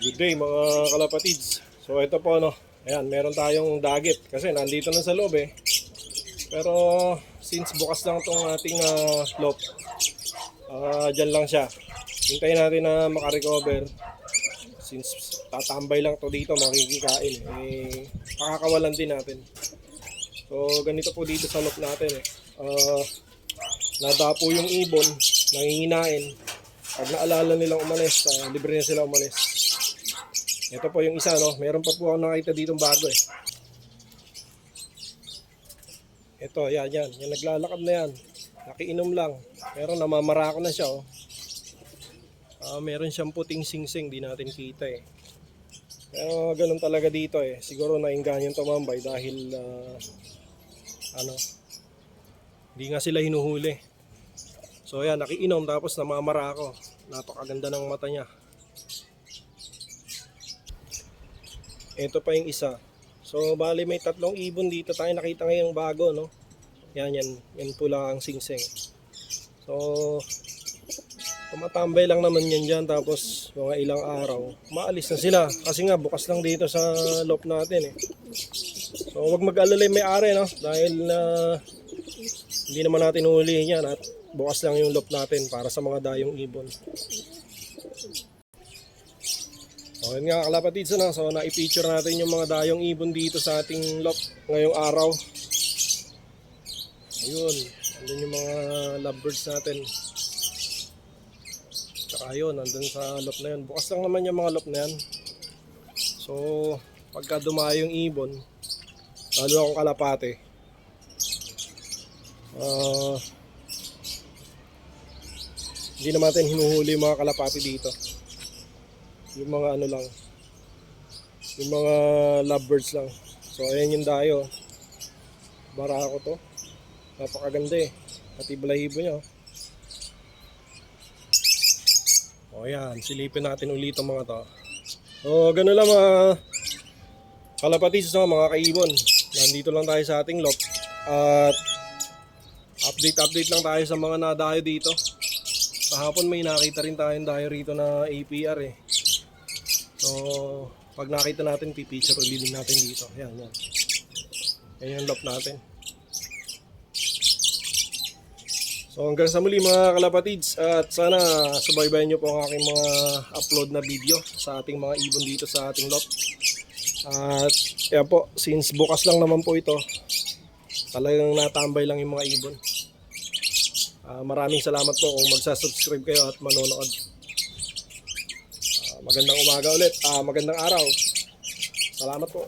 Good day mga kalapatids. So ito po no, ayan meron tayong dagit kasi nandito na sa loob eh. Pero since bukas lang tong ating uh, loft, ah dyan lang siya. Hintayin natin na makarecover. Since tatambay lang to dito makikikain eh, pakakawalan din natin. So ganito po dito sa loft natin eh. Ah, nadapo yung ibon, nanginginain. Pag naalala nilang umalis, ah, libre na sila umalis. Ito po yung isa, no? Meron pa po ako nakita ditong bago eh. Ito, yan, yan. Yung naglalakad na yan. Nakiinom lang. Pero namamara ko na siya, oh. Ah, meron siyang puting singsing, di natin kita eh. Pero ganun talaga dito eh. Siguro nainganyan tumambay dahil ah, ano, hindi nga sila hinuhuli. So yan, nakiinom tapos namamara ako. Napakaganda ng mata niya. Ito pa yung isa. So bali may tatlong ibon dito tayo nakita ngayong bago no. Yan yan, yan pula ang singsing. So tumatambay lang naman yan dyan tapos mga ilang araw maalis na sila kasi nga bukas lang dito sa loop natin eh. So wag mag-alala yung may-ari no dahil na hindi naman natin hulihin yan at bukas lang yung loop natin para sa mga dayong ibon. So yun nga kalapatids na, so na-feature natin yung mga dayong ibon dito sa ating loop ngayong araw. Ayun, andun yung mga lovebirds natin. Tsaka yun, andun sa loop na yun. Bukas lang naman yung mga loop na yan. So, pagka dumayo yung ibon, lalo akong kalapate, Ah, hindi naman natin hinuhuli yung mga kalapati dito. Yung mga ano lang. Yung mga lovebirds lang. So ayan yung dayo. Barako to. Napakaganda eh. Pati balahibo niya. oh. O yan, silipin natin ulit ang mga to. So ganun lang mga kalapatis no, mga kaibon. Nandito lang tayo sa ating loft. At update-update lang tayo sa mga nadayo dito. Kahapon may nakita rin tayong dayo rito na APR eh. So, pag nakita natin, pipicture ulit natin dito. Yan, yan. Yan yung loop natin. So hanggang sa muli mga kalapatids at sana subaybayan nyo po ang aking mga upload na video sa ating mga ibon dito sa ating loft. At yan po, since bukas lang naman po ito, talagang natambay lang yung mga ibon. Ah, maraming salamat po kung magsasubscribe kayo at manonood. Magandang umaga ulit. Ah, magandang araw. Salamat po.